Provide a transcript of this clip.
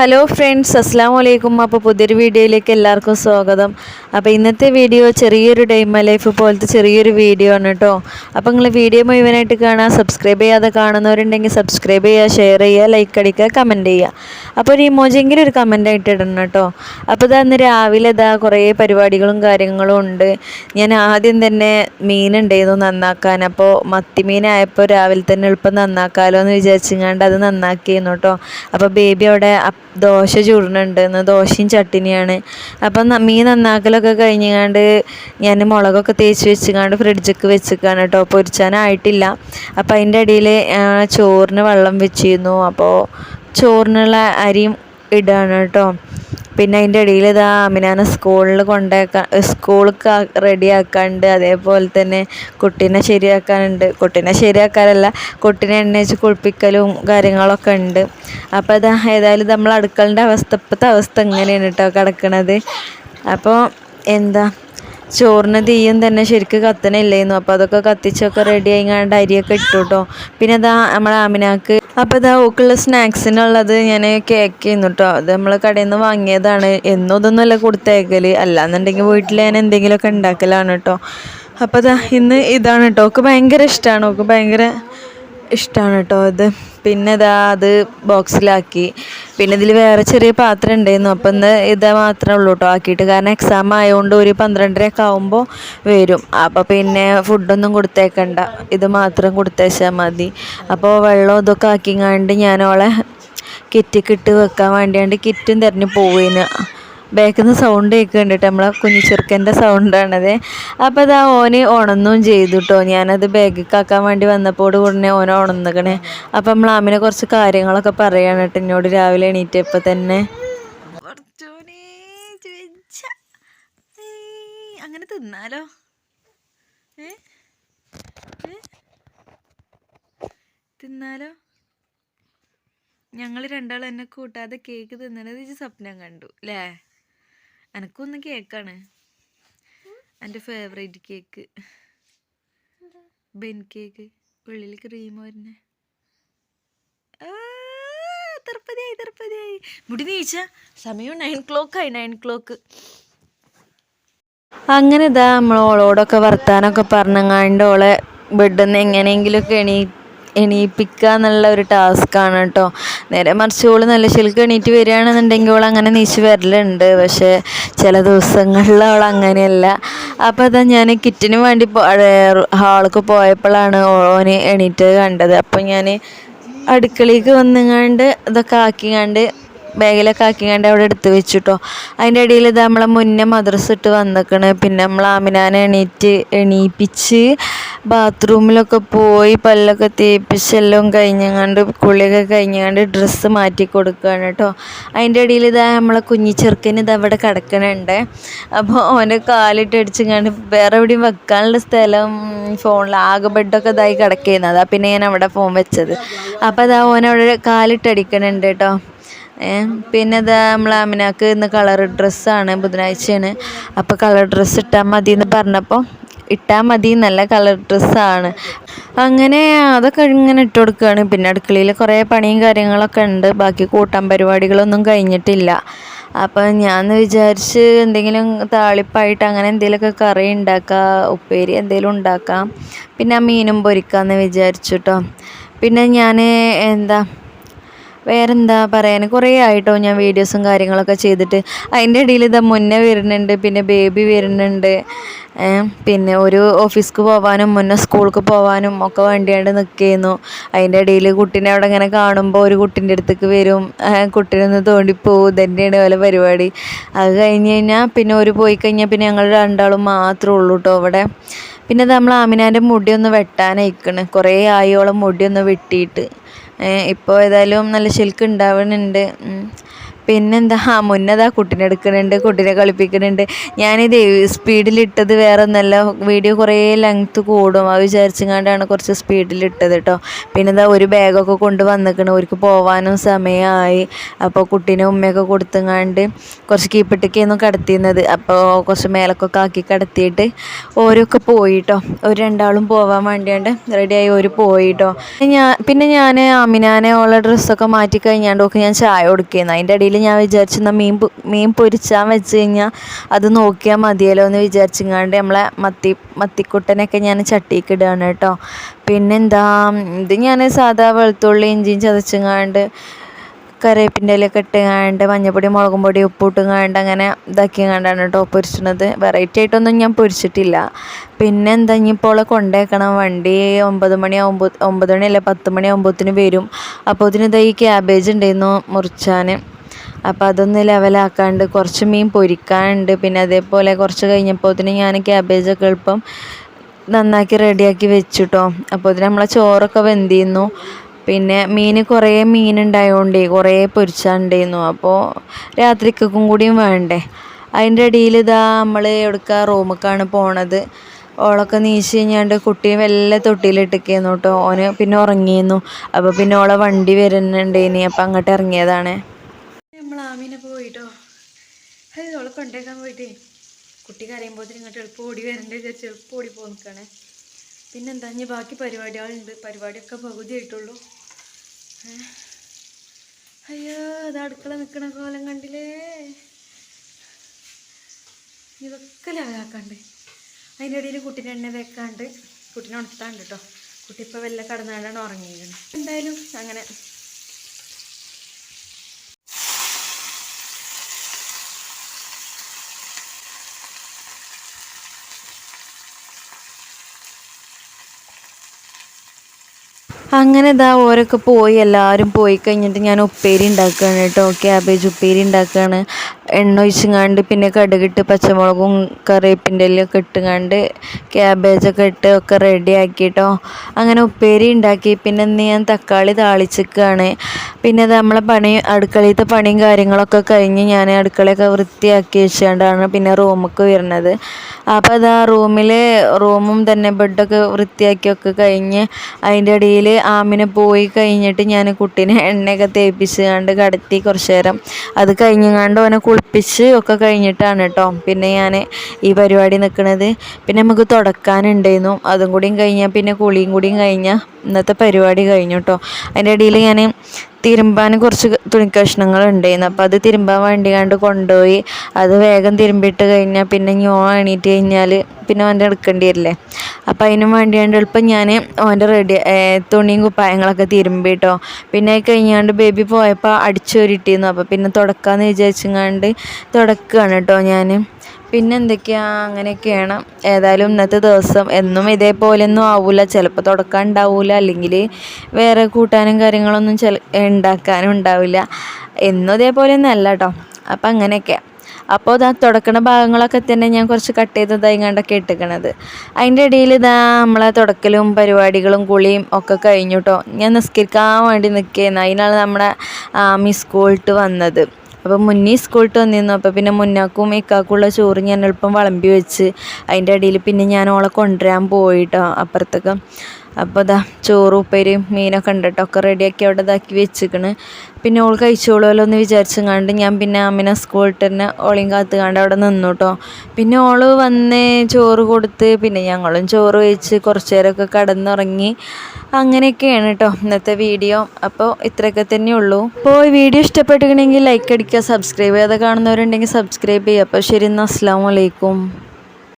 Hello friends അസ്സാം വലൈക്കും അപ്പോൾ പുതിയൊരു വീഡിയോയിലേക്ക് എല്ലാവർക്കും സ്വാഗതം. അപ്പോൾ ഇന്നത്തെ വീഡിയോ ചെറിയൊരു ഡൈമ ലൈഫ് പോലത്തെ ചെറിയൊരു വീഡിയോ ആണ് കേട്ടോ അപ്പോൾ നിങ്ങൾ വീഡിയോ മുഴുവനായിട്ട് കാണാൻ സബ്സ്ക്രൈബ് ചെയ്യാതെ കാണുന്നവരുണ്ടെങ്കിൽ സബ്സ്ക്രൈബ് ചെയ്യുക ഷെയർ ചെയ്യുക ലൈക്ക് അടിക്കുക കമന്റ് ചെയ്യുക. അപ്പോൾ ഒരു ഇമോജെങ്കിലും ഒരു കമന്റ് ആയിട്ട് ഇടണം കേട്ടോ അപ്പോൾ ഇതാ അന്ന് രാവിലെ ഇതാ കുറേ പരിപാടികളും കാര്യങ്ങളും ഉണ്ട്. ഞാൻ ആദ്യം തന്നെ മീനുണ്ടായിരുന്നു നന്നാക്കാൻ. അപ്പോൾ മത്തി മീനായപ്പോൾ രാവിലെ തന്നെ എളുപ്പം നന്നാക്കാമല്ലോ എന്ന് വിചാരിച്ചിങ്ങാണ്ട് അത് നന്നാക്കിയിരുന്നു കേട്ടോ അപ്പോൾ ബേബി അവിടെ ദോശ ഇന്ന് ദോശയും ചട്ടിനിയാണ്. അപ്പം മീൻ നന്നാക്കലൊക്കെ കഴിഞ്ഞങ്ങാണ്ട് ഞാൻ മുളകൊക്കെ തേച്ച് വെച്ചുകൊണ്ട് ഫ്രിഡ്ജൊക്കെ വെച്ചിക്കാണ് കേട്ടോ. പൊരിച്ചാനായിട്ടില്ല. അപ്പം അതിന്റെ ഇടയിൽ ചോറിന് വെള്ളം വെച്ചിരുന്നു. അപ്പോൾ ചോറിനുള്ള അരിയും ഇടാണ് കേട്ടോ. പിന്നെ അതിന്റെ ഇടയിൽ ഇതാ അമിനാനെ സ്കൂളിൽ കൊണ്ടേക്കാൻ സ്കൂൾക്ക് റെഡിയാക്കാണ്ട് അതേപോലെ തന്നെ കുട്ടീനെ ശരിയാക്കാനുണ്ട്. കുട്ടീനെ ശരിയാക്കാനല്ല കുട്ടീനെ എണ്ണയിച്ച് കുളിപ്പിക്കലും കാര്യങ്ങളൊക്കെ ഉണ്ട്. അപ്പോൾ ഇതാ ഏതായാലും നമ്മൾ അടുക്കളന്റെ അവസ്ഥ ഇപ്പോഴത്തെ അവസ്ഥ ഇങ്ങനെയാണ് കേട്ടോ കിടക്കണത്. അപ്പോൾ എന്താ ചോറിന് തീയും തന്നെ ശരിക്ക് കത്തണില്ലായിരുന്നു അപ്പോൾ അതൊക്കെ കത്തിച്ചൊക്കെ റെഡി ആയിങ്ങാണ്ട് അരിയൊക്കെ ഇട്ടു കേട്ടോ. പിന്നെ അതാ നമ്മളെ ആമിനാക്ക് അപ്പോൾ ഇതാ ഓക്കുള്ള സ്നാക്സിനുള്ളത് ഞാൻ കേക്ക് ചെയ്യുന്നു കേട്ടോ അത് നമ്മൾ കടയിൽ നിന്ന് വാങ്ങിയതാണ്. എന്നും ഇതൊന്നുമല്ല കൊടുത്തേക്കൽ അല്ലാന്നുണ്ടെങ്കിൽ വീട്ടിൽ ഞാൻ എന്തെങ്കിലുമൊക്കെ ഉണ്ടാക്കലാണ് കേട്ടോ അപ്പോൾ ഇതാ ഇന്ന് ഇതാണ് കേട്ടോ ഓക്ക് ഭയങ്കര ഇഷ്ടമാണ് ഓക്ക് ഭയങ്കര ഇഷ്ടമാണ് കേട്ടോ ഇത്. പിന്നെ ഇതാ അത് ബോക്സിലാക്കി. പിന്നെ ഇതിൽ വേറെ ചെറിയ പാത്രം ഉണ്ടായിരുന്നു. അപ്പം ഇന്ന് ഇത് മാത്രമേ ഉള്ളൂ കേട്ടോ ആക്കിയിട്ട്. കാരണം എക്സാം ആയതുകൊണ്ട് ഒരു പന്ത്രണ്ടരയൊക്കെ ആകുമ്പോൾ വരും. അപ്പോൾ പിന്നെ ഫുഡൊന്നും കൊടുത്തേക്കണ്ട. ഇത് മാത്രം കൊടുത്തേച്ചാൽ മതി. അപ്പോൾ വെള്ളം ഇതൊക്കെ ആക്കിങ്ങാണ്ട് ഞാൻ കിറ്റ് കിട്ട് വെക്കാൻ വേണ്ടിയാണ്ട് കിറ്റും തിരഞ്ഞ് പോവേന്. ബാക്കിൽ നിന്ന് സൗണ്ട് കേൾക്കുന്നുണ്ട് നമ്മളെ കുഞ്ഞു ചെറുക്കന്റെ സൗണ്ടാണത് അപ്പോൾ അത് ആ ഓന് ഉണന്നും ചെയ്തു കേട്ടോ ഞാനത് ബാഗിൽ കാക്കാൻ വേണ്ടി വന്നപ്പോൾ ഉടനെ ഓന ഉണന്നിക്കണേ അപ്പം നമ്മൾ ആമിനെ കുറച്ച് കാര്യങ്ങളൊക്കെ പറയാണ് കേട്ടോ എന്നോട് രാവിലെ എണീറ്റപ്പോൾ തന്നെ. അങ്ങനെ തിന്നാലോ? തിന്നാലോ? ഞങ്ങൾ രണ്ടാൾ എന്നെ കൂട്ടാതെ കേക്ക് തിന്നണത് സ്വപ്നം കണ്ടു അല്ലേ എനക്കൊന്ന് കേക്കാണ്. എന്റെ ഫേവറേറ്റ് കേക്ക് ബെൻ കേക്ക് ഉള്ളിൽ ക്രീം വരുന്നേ. തൃപ്പതിയായി തൃപ്പതിയായി മുടി നീച്ച. സമയം നയൻ ക്ലോക്കായി നയൻ ക്ലോക്ക് അങ്ങനെ ഇതാ നമ്മൾ ഓളോടൊക്കെ വർത്താനൊക്കെ പറഞ്ഞങ്ങാണ്ട് ഓളെ ബെഡിൽ നിന്ന് എങ്ങനെയെങ്കിലുമൊക്കെ എണീ എണീപ്പിക്കുക എന്നുള്ള ഒരു ടാസ്ക്കാണ് കേട്ടോ നേരെ മറിച്ച് ഓൾ നല്ല ശിൽക്ക് എണീറ്റ് വരികയാണെന്നുണ്ടെങ്കിൽ ഓൾ അങ്ങനെ നീച്ച് വരലുണ്ട്. പക്ഷേ ചില ദിവസങ്ങളിൽ അവൾ അങ്ങനെയല്ല. അപ്പോൾ അതാ ഞാൻ കിറ്റിന് വേണ്ടി ഹാൾക്ക് പോയപ്പോഴാണ് ഓന് എണീറ്റ് കണ്ടത്. അപ്പോൾ ഞാൻ അടുക്കളയ്ക്ക് വന്നുങ്ങാണ്ട് ഇതൊക്കെ ആക്കിങ്ങാണ്ട് ബാഗിലൊക്കെ ആക്കിക്കാണ്ട് അവിടെ എടുത്ത് വെച്ചിട്ടോ. അതിന്റെ ഇടയിൽ ഇത് നമ്മളെ മുന്നേ മദ്രസ ഇട്ട് വന്നിക്കണ്. പിന്നെ നമ്മൾ ആമിനാനെ എണീറ്റ് എണീപ്പിച്ച് ബാത്റൂമിലൊക്കെ പോയി പല്ലൊക്കെ തേപ്പിച്ച് എല്ലാം കഴിഞ്ഞങ്ങാണ്ട് കുളിയൊക്കെ കഴിഞ്ഞങ്ങാണ്ട് ഡ്രസ്സ് മാറ്റി കൊടുക്കുകയാണ് കേട്ടോ. അതിന്റെ ഇടയിൽ ഇതാ നമ്മളെ കുഞ്ഞി ചെറുക്കന് ഇത് അവിടെ കിടക്കണുണ്ട്. അപ്പോൾ ഓന്റെ കാലിട്ട് അടിച്ചിങ്ങാണ്ട് വേറെ എവിടെയും വെക്കാനുള്ള സ്ഥലം ഫോണിൽ ആകെ ബെഡൊക്കെ ഇതായി കിടക്കുന്നത് അതാ പിന്നെ ഞാൻ അവിടെ ഫോൺ വെച്ചത്. അപ്പോൾ അതാ ഓനവിടെ കാലിട്ടടിക്കണുണ്ട് കേട്ടോ. പിന്നെ ഇതാ നമ്മളെ അമിനാക്ക് ഇന്ന് കളർ ഡ്രസ്സാണ് ബുധനാഴ്ചയാണ്. അപ്പോൾ കളർ ഡ്രസ്സ് ഇട്ടാൽ മതി എന്ന് പറഞ്ഞപ്പോൾ ഇട്ടാൽ മതി നല്ല കളർ ഡ്രസ്സാണ് അങ്ങനെ അതൊക്കെ ഇങ്ങനെ ഇട്ട് കൊടുക്കുകയാണ് പിന്നെ അടുക്കളയിൽ കുറേ പണിയും കാര്യങ്ങളൊക്കെ ഉണ്ട്. ബാക്കി കൂട്ടാൻ പരിപാടികളൊന്നും കഴിഞ്ഞിട്ടില്ല. അപ്പം ഞാൻ വിചാരിച്ച് എന്തെങ്കിലും താളിപ്പായിട്ട് അങ്ങനെ എന്തെങ്കിലുമൊക്കെ കറി ഉണ്ടാക്കാം ഉപ്പേരി എന്തെങ്കിലും ഉണ്ടാക്കാം. പിന്നെ ആ മീനും പൊരിക്കാമെന്ന് വിചാരിച്ചു കേട്ടോ പിന്നെ ഞാൻ എന്താ വേറെന്താ പറയാൻ കുറേ ആയിട്ടോ ഞാൻ വീഡിയോസും കാര്യങ്ങളൊക്കെ ചെയ്തിട്ട്. അതിന്റെ ഇടയിൽ ഇതാ മുന്നേ വരുന്നുണ്ട് പിന്നെ ബേബി വരുന്നുണ്ട്. പിന്നെ ഒരു ഓഫീസ്ക്ക് പോകാനും മുന്നേ സ്കൂൾക്ക് പോകാനും ഒക്കെ വേണ്ടിയാണ്ട് നിൽക്കുന്നു അതിന്റെ ഇടയിൽ കുട്ടീനെ അവിടെ ഇങ്ങനെ കാണുമ്പോൾ ഒരു കുട്ടീന്റെ അടുത്തേക്ക് വരും. കുട്ടീനെ ഒന്ന് തോണ്ടിപ്പോവും ഇതന്നെയാണ് പോലെ പരിപാടി. അത് കഴിഞ്ഞ് കഴിഞ്ഞാൽ പിന്നെ ഒരു പോയി കഴിഞ്ഞാൽ പിന്നെ ഞങ്ങൾ രണ്ടാളും മാത്രമേ ഉള്ളൂ കേട്ടോ ഇവിടെ പിന്നെ ഇത് നമ്മൾ ആമിനാന്റെ മുടിയൊന്ന് വെട്ടാനയക്കണ്. കുറേ ആയോളം മുടിയൊന്ന് വെട്ടിയിട്ട്. ഇപ്പോൾ ഏതായാലും നല്ല ശിൽക്ക് ഉണ്ടാവുന്നുണ്ട് ഉം. പിന്നെന്താ? ആ മുന്നതാ കുട്ടിനെ എടുക്കുന്നുണ്ട് കുട്ടീനെ കളിപ്പിക്കുന്നുണ്ട്. ഞാനിത് സ്പീഡിലിട്ടത് വേറെ ഒന്നല്ല വീഡിയോ കുറേ ലെങ്ത്ത് കൂടും. അത് വിചാരിച്ചങ്ങാണ്ടാണ് കുറച്ച് സ്പീഡിലിട്ടത് കേട്ടോ പിന്നെന്താ ഒരു ബാഗൊക്കെ കൊണ്ട് വന്നിക്കണം. അവർക്ക് പോവാനും സമയമായി അപ്പോൾ കുട്ടീനെ ഉമ്മയൊക്കെ കൊടുത്തങ്ങാണ്ട് കുറച്ച് കീപ്പിട്ടൊക്കെയായിരുന്നു കിടത്തിയിരുന്നത് അപ്പോൾ കുറച്ച് മേലക്കൊക്കെ ആക്കി കിടത്തിയിട്ട് ഓരൊക്കെ പോയി കേട്ടോ ഒരു രണ്ടാളും പോവാൻ വേണ്ടിയാണ്ട് റെഡിയായി ഒരു പോയി കേട്ടോ ഞാൻ പിന്നെ ഞാൻ അമിനാനെ ഉള്ള ഡ്രസ്സൊക്കെ മാറ്റി കഴിഞ്ഞാണ്ട് ഒക്കെ ഞാൻ ചായ കൊടുക്കുന്നത് അതിന്റെ ഇടയിൽ ഞാൻ വിചാരിച്ചിരുന്ന മീൻ മീൻ പൊരിച്ചാൽ വെച്ച് കഴിഞ്ഞാൽ അത് നോക്കിയാൽ മതിയല്ലോ എന്ന് വിചാരിച്ചിങ്ങാണ്ട് നമ്മളെ മത്തി മത്തിക്കുട്ടനൊക്കെ ഞാൻ ചട്ടിക്ക് ഇടുകയാണ് കേട്ടോ. പിന്നെന്താ ഇത് ഞാൻ സാധാ വെളുത്തുള്ളി ഇഞ്ചിയും ചതച്ചങ്ങാണ്ട് കറിവേപ്പിന്റെ ഇലയൊക്കെ മഞ്ഞപ്പൊടി മുളകും പൊടി ഉപ്പ് ഇട്ടുങ്ങാണ്ട് അങ്ങനെ ഇതാക്കി കണ്ടാണ് കേട്ടോ പൊരിച്ചത്. വെറൈറ്റി ആയിട്ടൊന്നും ഞാൻ പൊരിച്ചിട്ടില്ല. പിന്നെ എന്താ ഇനിയിപ്പോൾ കൊണ്ടേക്കണം. വണ്ടി ഒമ്പത് മണിയാകുമ്പോൾ ഒമ്പത് മണിയല്ല പത്ത് മണിയാകുമ്പോഴത്തേന് വരും. അപ്പോൾ ഇതിന് ഇതാ ഈ ക്യാബേജ് ഉണ്ടായിരുന്നു മുറിച്ചാൻ അപ്പോൾ അതൊന്ന് ലെവലാക്കാണ്ട് കുറച്ച് മീൻ പൊരിക്കാനുണ്ട്. പിന്നെ അതേപോലെ കുറച്ച് കഴിഞ്ഞപ്പോഴത്തേന് ഞാൻ ക്യാബേജൊക്കെ എളുപ്പം നന്നാക്കി റെഡിയാക്കി വെച്ചിട്ടോ. അപ്പോൾ ഇതിന് നമ്മളെ ചോറൊക്കെ വെന്തിരുന്നു. പിന്നെ മീൻ കുറേ മീൻ ഉണ്ടായതുകൊണ്ടേ കുറേ പൊരിച്ചാണ്ടായിരുന്നു അപ്പോൾ രാത്രിക്കും കൂടിയും വേണ്ടേ. അതിന്റെ ഇടയിൽ ഇതാ നമ്മൾ എവിടുക്ക റൂമിലേക്കാണ് പോണത്. ഓളൊക്കെ നീച്ച് കഴിഞ്ഞാണ്ട് കുട്ടിയെ വല്ല തൊട്ടിയിലിട്ടിരിക്കുന്നു കേട്ടോ ഓന് പിന്നെ ഉറങ്ങിയിരുന്നു അപ്പോൾ പിന്നെ ഓളെ വണ്ടി വരുന്നുണ്ടേനി. അപ്പോൾ അങ്ങോട്ട് ഇറങ്ങിയതാണ്. ആമീനെ പോയിട്ടോ. അത് ഓളെ കൊണ്ടേക്കാൻ പോയിട്ടേ. കുട്ടി കരയുമ്പോൾ ഇങ്ങോട്ട് എളുപ്പം ഓടി വരണ്ടേ വിചാരിച്ച് എളുപ്പം ഓടി പോ നിൽക്കണേ പിന്നെന്താ ഇനി ബാക്കി പരിപാടികളുണ്ട്. പരിപാടിയൊക്കെ പകുതി ആയിട്ടുള്ളൂ അയ്യോ അത് അടുക്കള നിൽക്കണ കോലം കണ്ടില്ലേ? ഇതൊക്കെ ലാഗാക്കാണ്ട്. അതിന്റെ ഇടയിൽ കുട്ടീനെ എണ്ണ വെക്കാണ്ട് കുട്ടീനെ ഉണർത്താണ്ട് കേട്ടോ കുട്ടി ഇപ്പോൾ വല്ല കടന്നാണ്ടാണ് ഉറങ്ങിയിരിക്കുന്നത് എന്തായാലും അങ്ങനെ അങ്ങനെ ഇതാ ഓരൊക്കെ പോയി എല്ലാവരും പോയി കഴിഞ്ഞിട്ട് ഞാൻ ഉപ്പേരി ഉണ്ടാക്കുകയാണ് കേട്ടോ ക്യാബേജ് ഉപ്പേരി ഉണ്ടാക്കുകയാണ് എണ്ണ ഒഴിച്ചുങ്ങാണ്ട് പിന്നെ കടുകിട്ട് പച്ചമുളകും കറിവേപ്പിന്റെ എല്ലൊക്കെ ഇട്ടുങ്ങാണ്ട് ക്യാബേജൊക്കെ ഇട്ട് ഒക്കെ റെഡി ആക്കിയിട്ടോ അങ്ങനെ ഉപ്പേരി ഉണ്ടാക്കി. പിന്നെ ഞാൻ തക്കാളി താളിച്ചിക്കുകയാണ് പിന്നെ അത് നമ്മളെ പണി അടുക്കളയിലത്തെ പണിയും കാര്യങ്ങളൊക്കെ കഴിഞ്ഞ് ഞാൻ അടുക്കളയൊക്കെ വൃത്തിയാക്കി വെച്ചുകൊണ്ടാണ് പിന്നെ റൂമൊക്ക് വരുന്നത്. അപ്പോൾ അത് ആ റൂമിൽ റൂമും തന്നെ ബെഡൊക്കെ വൃത്തിയാക്കിയൊക്കെ കഴിഞ്ഞ് അതിന്റെ ഇടയിൽ ആമിനെ പോയി കഴിഞ്ഞിട്ട് ഞാൻ കുട്ടീനെ എണ്ണയൊക്കെ തേപ്പിച്ച് കണ്ട് കടത്തി കുറച്ച് നേരം. അത് കഴിഞ്ഞങ്ങാണ്ട് ഓനെ കുളിപ്പിച്ച് ഒക്കെ കഴിഞ്ഞിട്ടാണ് കേട്ടോ പിന്നെ ഞാൻ ഈ പരിപാടി നിൽക്കുന്നത് പിന്നെ നമുക്ക് തുടക്കാനുണ്ടായിരുന്നു. അതും കൂടിയും കഴിഞ്ഞാൽ പിന്നെ കുളിയും കൂടിയും കഴിഞ്ഞാൽ ഇന്നത്തെ പരിപാടി കഴിഞ്ഞു കേട്ടോ അതിന്റെ ഇടയിൽ ഞാൻ തിരുമ്പാൻ കുറച്ച് തുണിക്കഷ്ണങ്ങൾ ഉണ്ടായിരുന്നു അപ്പോൾ അത് തിരുമ്പാൻ വേണ്ടി കണ്ട് കൊണ്ടുപോയി. അത് വേഗം തിരുമ്പിട്ട് കഴിഞ്ഞാൽ പിന്നെ ഞാൻ എണീറ്റ് കഴിഞ്ഞാൽ പിന്നെ ഓന്റെ എടുക്കേണ്ടി വരില്ലേ? അപ്പോൾ അതിനും വേണ്ടിയാണ്ട് എളുപ്പം ഞാൻ ഓന്റെ റെഡി തുണിയും കുപ്പായങ്ങളൊക്കെ തിരുമ്പിട്ടോ. പിന്നെ കഴിഞ്ഞാണ്ട് ബേബി പോയപ്പോൾ അടിച്ചോരിട്ടിരുന്നു. അപ്പോൾ പിന്നെ തുടക്കാമെന്ന് വിചാരിച്ചങ്ങാണ്ട് തുടക്കുകയാണ് കേട്ടോ ഞാൻ പിന്നെ എന്തൊക്കെയാ അങ്ങനെയൊക്കെയാണ്. ഏതായാലും ഇന്നത്തെ ദിവസം എന്നും ഇതേപോലെയൊന്നും ആവില്ല ചിലപ്പോൾ തുടക്കാൻ ഉണ്ടാവില്ല അല്ലെങ്കിൽ വേറെ കൂട്ടാനും കാര്യങ്ങളൊന്നും ചില ഉണ്ടാക്കാനും ഉണ്ടാവില്ല. എന്നും ഇതേപോലെയൊന്നും അല്ല കേട്ടോ അപ്പം അങ്ങനെയൊക്കെ. അപ്പോൾ ഇതാ തുടക്കണ ഭാഗങ്ങളൊക്കെ തന്നെ ഞാൻ കുറച്ച് കട്ട് ചെയ്തതായി കണ്ടൊക്കെ ഇട്ടിക്കണത് അതിന്റെ ഇടയിൽ ഇതാ നമ്മളെ തുടക്കലും പരിപാടികളും കുളിയും ഒക്കെ കഴിഞ്ഞു കേട്ടോ ഞാൻ നിസ്കരിക്കാൻ വേണ്ടി നിൽക്കുകയായിരുന്നു അതിനാണ് നമ്മുടെ ആമി സ്കൂളിട്ട് വന്നത്. അപ്പോൾ മുന്നേ സ്കൂളിട്ട് വന്നിരുന്നു. അപ്പോൾ പിന്നെ മുന്നാക്കും ഇക്കാക്കുള്ള ചോറ് ഞാൻ എളുപ്പം വിളമ്പി വെച്ച് അതിന്റെ ഇടയിൽ പിന്നെ ഞാൻ ഓളെ കൊണ്ടുവരാൻ പോയിട്ടോ അപ്പുറത്തേക്ക്. അപ്പോൾ ഇതാ ചോറ് ഉപ്പേരിയും മീനൊക്കെ ഉണ്ട് കേട്ടോ. ഒക്കെ റെഡിയാക്കി അവിടെ ഇതാക്കി വെച്ചിക്കണ് പിന്നെ ഓൾ കഴിച്ചോളുമല്ലോ എന്ന് വിചാരിച്ചങ്ങാണ്ട് ഞാൻ പിന്നെ അമ്മിന സ്കൂളിട്ട് തന്നെ ഓളിയും കാത്ത് കണ്ട് അവിടെ നിന്നു കേട്ടോ പിന്നെ ഓൾ വന്ന് ചോറ് കൊടുത്ത് പിന്നെ ഞങ്ങളും ചോറ് കഴിച്ച് കുറച്ച് നേരമൊക്കെ കടന്നുറങ്ങി അങ്ങനെയൊക്കെയാണ് കേട്ടോ ഇന്നത്തെ വീഡിയോ അപ്പോൾ ഇത്രയൊക്കെ തന്നെ ഉള്ളൂ. അപ്പോൾ ഈ വീഡിയോ ഇഷ്ടപ്പെട്ടിട്ടുണ്ടെങ്കിൽ ലൈക്ക് അടിക്കുക സബ്സ്ക്രൈബ് ചെയ്യാതെ കാണുന്നവരുണ്ടെങ്കിൽ സബ്സ്ക്രൈബ് ചെയ്യുക. അപ്പോൾ ശരി എന്നാൽ അസ്സാം വലൈക്കും